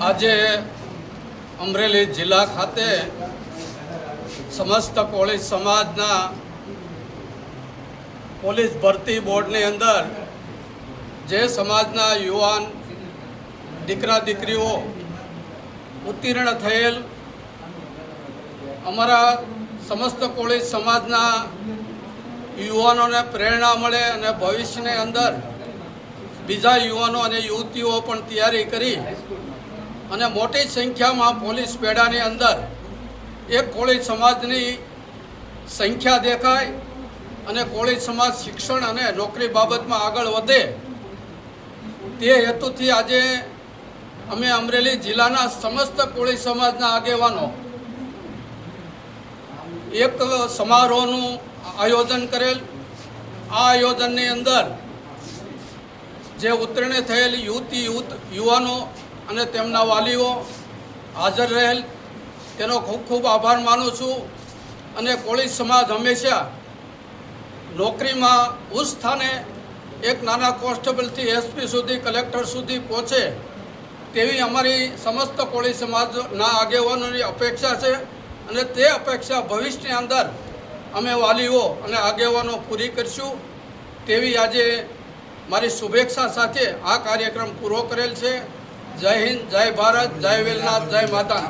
આજે અમરેલી જિલ્લા ખાતે સમસ્ત કોળી સમાજના પોલીસ ભરતી બોર્ડની અંદર જે સમાજના યુવાન દીકરા દીકરીઓ ઉત્તીર્ણ થયેલ અમારા સમસ્ત કોળી સમાજના યુવાનોને પ્રેરણા મળે અને ભવિષ્યની અંદર બીજા યુવાનો અને યુવતીઓ પણ તૈયારી કરી અને મોટી સંખ્યામાં પોલીસ બેડાની અંદર એક કોળી સમાજની સંખ્યા દેખાય અને કોળી સમાજ શિક્ષણ અને નોકરી બાબતમાં આગળ વધે. તે હેતુથી આજે અમે અમરેલી જિલ્લાના સમસ્ત કોળી સમાજના આગેવાનો એક સમારોહનું આયોજન કરેલ. આ આયોજનની અંદર જે ઉત્તીર્ણ થયેલ યુવતી યુવાનો અને તેમના વાલીઓ હાજર રહેલ. તેનો ખૂબ ખૂબ આભાર માનું છું અને કોળી સમાજ હંમેશા નોકરીમાં ઉચ્ચ સ્થાને એક નાના કોન્સ્ટેબલથી એસપી સુધી, કલેક્ટર સુધી પહોંચે તેવી અમારી સમસ્ત કોળી સમાજના આગેવાનોની અપેક્ષા છે અને તે અપેક્ષા ભવિષ્યની અંદર અમે વાલીઓ અને આગેવાનો પૂરી કરીશું તેવી આજે મારી શુભેચ્છા સાથે આ કાર્યક્રમ પૂરો કરેલ છે. જય હિન્દ જય ભારત જય વેલનાથ જય માતા